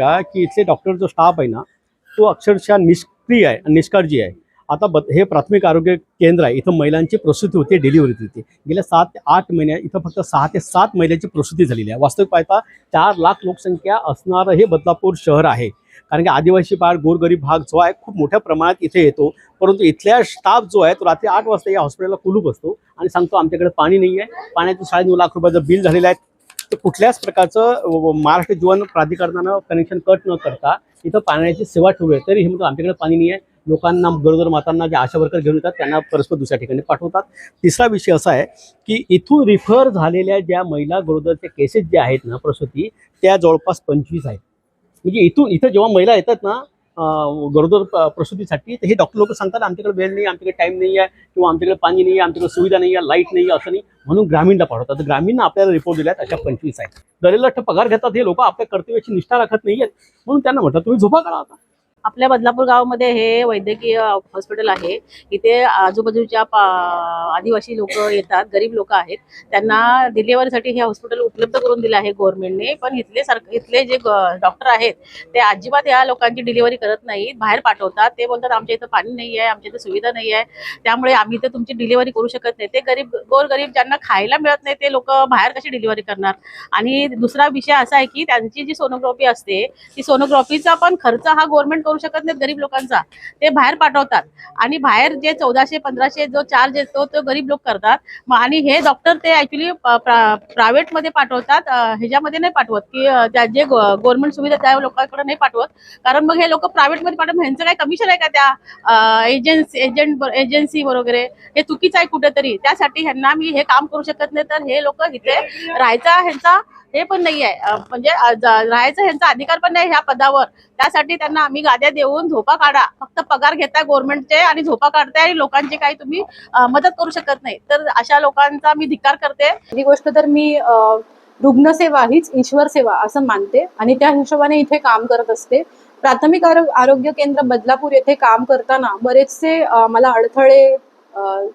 का की इथले डॉक्टर जो स्टाफ आहे ना तो अक्षरशः निष्क्रिय आहे आणि निष्काळजी आहे. आता ब हे प्राथमिक आरोग्य केंद्र आहे इथं महिलांची प्रसूती होते डिलिव्हरी होते. गेल्या सात ते आठ महिन्या इथं फक्त सहा ते सात महिन्याची प्रसूती झालेली आहे. वास्तविक पाहता चार लाख लोकसंख्या असणारं हे बदलापूर शहर आहे. कारण की आदिवासी भाग गोरगरीब भाग जो आहे खूप मोठ्या प्रमाणात इथे येतो. परंतु इथल्या स्टाफ जो आहे तो रात्री आठ वाजता या हॉस्पिटलला कुलूप असतो आणि सांगतो आमच्याकडे पाणी नाही आहे पाण्याचं साडेनऊ लाख रुपयाचं बिल झालेलं आहे. तर कुठल्याच प्रकारचं व- महाराष्ट्र जीवन प्राधिकरणानं कनेक्शन कट न करता इथं पाण्याची सेवा ठेवू आहे तरी हे म्हणतो आमच्याकडे पाणी नाही आहे लोकांना गरोदर मातांना जे आशा वर्कर घेऊन येतात त्यांना परस्पर दुसऱ्या ठिकाणी पाठवतात. तिसरा विषय असा आहे की इथून रिफर झालेल्या ज्या महिला गरोदरच्या केसेस ज्या आहेत ना प्रसूती त्या जवळपास पंचवीस आहेत. म्हणजे इथून इथं जेव्हा महिला येतात ना गरोदर प्रसूतीसाठी. तर हे डॉक्टर लोक सांगतात आमच्याकडे वेळ नाही आमच्याकडे टाईम नाही आहे किंवा आमच्याकडे पाणी नाही आमच्याकडे सुविधा नाही आहे लाइट नाही आहे असं नाही. म्हणून ग्रामीणला पाठवतात. तर ग्रामीण आपल्याला रिपोर्ट दिल्यात अशा पंचवीस आहेत. दरेला पगार घेतात हे लोक आपल्या कर्तव्याची निष्ठा राखत नाही म्हणून त्यांना म्हणतात तुम्ही झोपा करा आता. आपल्या बदलापूर गावामध्ये हे वैद्यकीय हॉस्पिटल आहे. इथे आजूबाजूच्या पा- आदिवासी लोक येतात गरीब लोक आहेत. त्यांना डिलिव्हरीसाठी हे हॉस्पिटल उपलब्ध करून दिलं आहे गव्हर्नमेंटने. पण इथले सर इथले जे डॉक्टर आहेत ते अजिबात या लोकांची डिलिव्हरी करत नाहीत. बाहेर पाठवतात. ते बोलतात आमच्या इथं पाणी नाही आहे आमच्या इथं सुविधा नाही आहे. त्यामुळे आम्ही इथं तुमची डिलिव्हरी करू शकत नाही. ते गरीब गोरगरीब ज्यांना खायला मिळत नाही ते लोक बाहेर कशी डिलिव्हरी करणार? आणि दुसरा विषय असा आहे की त्यांची जी सोनोग्राफी असते ती सोनोग्राफीचा पण खर्च हा गव्हर्नमेंट करू शकत नाहीत गरीब लोकांचा. ते बाहेर पाठवतात. आणि बाहेर जे चौदाशे पंधराशे जो चार्ज येतो तो गरीब लोक करतात. मग आणि हे डॉक्टर ते ऍक्च्युली प्रायव्हेटमध्ये पाठवतात. ह्याच्यामध्ये नाही पाठवत की त्या जे गव्हर्नमेंट सुविधा त्या लोकांकडे नाही पाठवत. कारण मग हे लोक प्रायव्हेटमध्ये पाठवत ह्यांचं काय कमिशन आहे का त्या एजन्सी एजंट एजन्सी वगैरे? हे चुकीचं आहे कुठेतरी. त्यासाठी ह्यांना मी हे काम करू शकत नाही. तर हे लोक इथे राहायचा ह्यांचा हे पण नाही आहे म्हणजे राहायचं ह्यांचा अधिकार पण नाही ह्या पदावर. त्यासाठी त्यांना आम्ही गाद्या देऊन झोपा काढा. फक्त पगार घेताय गव्हर्नमेंटचे आणि झोपा काढताय आणि लोकांची काही तुम्ही मदत करू शकत नाही. तर अशा लोकांचा मी धिक्कार करते. ही गोष्ट तर मी अ, रुग्णसेवा हीच ईश्वर सेवा असं मानते आणि त्या हिशोबाने इथे काम करत असते. प्राथमिक आरोग्य केंद्र बदलापूर येथे काम करताना बरेचसे मला अडथळे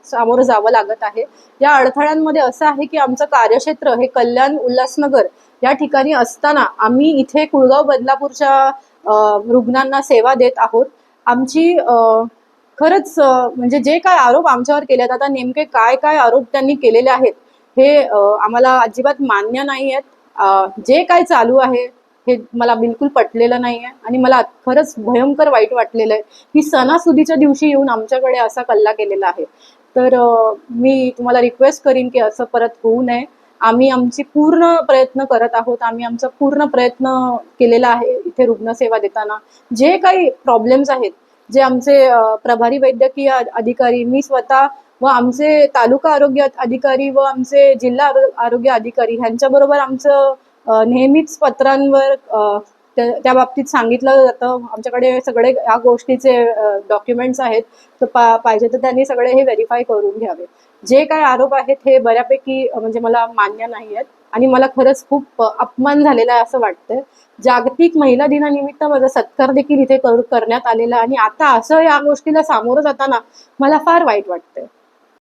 सामोरं जावं लागत आहे. या अडथळ्यांमध्ये असं आहे की आमचं कार्यक्षेत्र हे कल्याण उल्हासनगर या ठिकाणी असताना आम्ही इथे कुळगाव बदलापूरच्या रुग्णांना सेवा देत आहोत. आमची खरंच म्हणजे जे काय आरोप आमच्यावर केले आता नेमके काय काय आरोप त्यांनी केलेले आहेत हे आम्हाला अजिबात मान्य नाही आहेत जे काय चालू आहे हे मला बिलकुल पटलेलं नाही आहे आणि मला खरंच भयंकर वाईट वाटलेलं आहे की सणासुदीच्या दिवशी येऊन आमच्याकडे असा कल्ला केलेला आहे. तर मी तुम्हाला रिक्वेस्ट करीन की असं परत होऊ नये. आम्ही आमची पूर्ण प्रयत्न करत आहोत. आम्ही आमचा पूर्ण प्रयत्न केलेला आहे इथे रुग्णसेवा देताना. जे काही प्रॉब्लेम्स आहेत जे आमचे प्रभारी वैद्यकीय अधिकारी मी स्वतः व आमचे तालुका आरोग्य अधिकारी व आमचे जिल्हा आरोग्य अधिकारी ह्यांच्याबरोबर आमचं नेहमीच पत्रांवर त्या बाबतीत सांगितलं जातं. आमच्याकडे सगळे या गोष्टीचे डॉक्युमेंट्स आहेत. तर पा पाहिजे तर त्यांनी सगळे हे व्हेरीफाय करून घ्यावे. जे काय आरोप आहेत हे बऱ्यापैकी म्हणजे मला मान्य नाही आहेत. आणि मला खरंच खूप अपमान झालेला आहे असं वाटतंय. जागतिक महिला दिनानिमित्त माझा सत्कार देखील इथे करण्यात आलेला आहे. आणि आता असं या गोष्टीला सामोरं जाताना मला फार वाईट वाटतंय.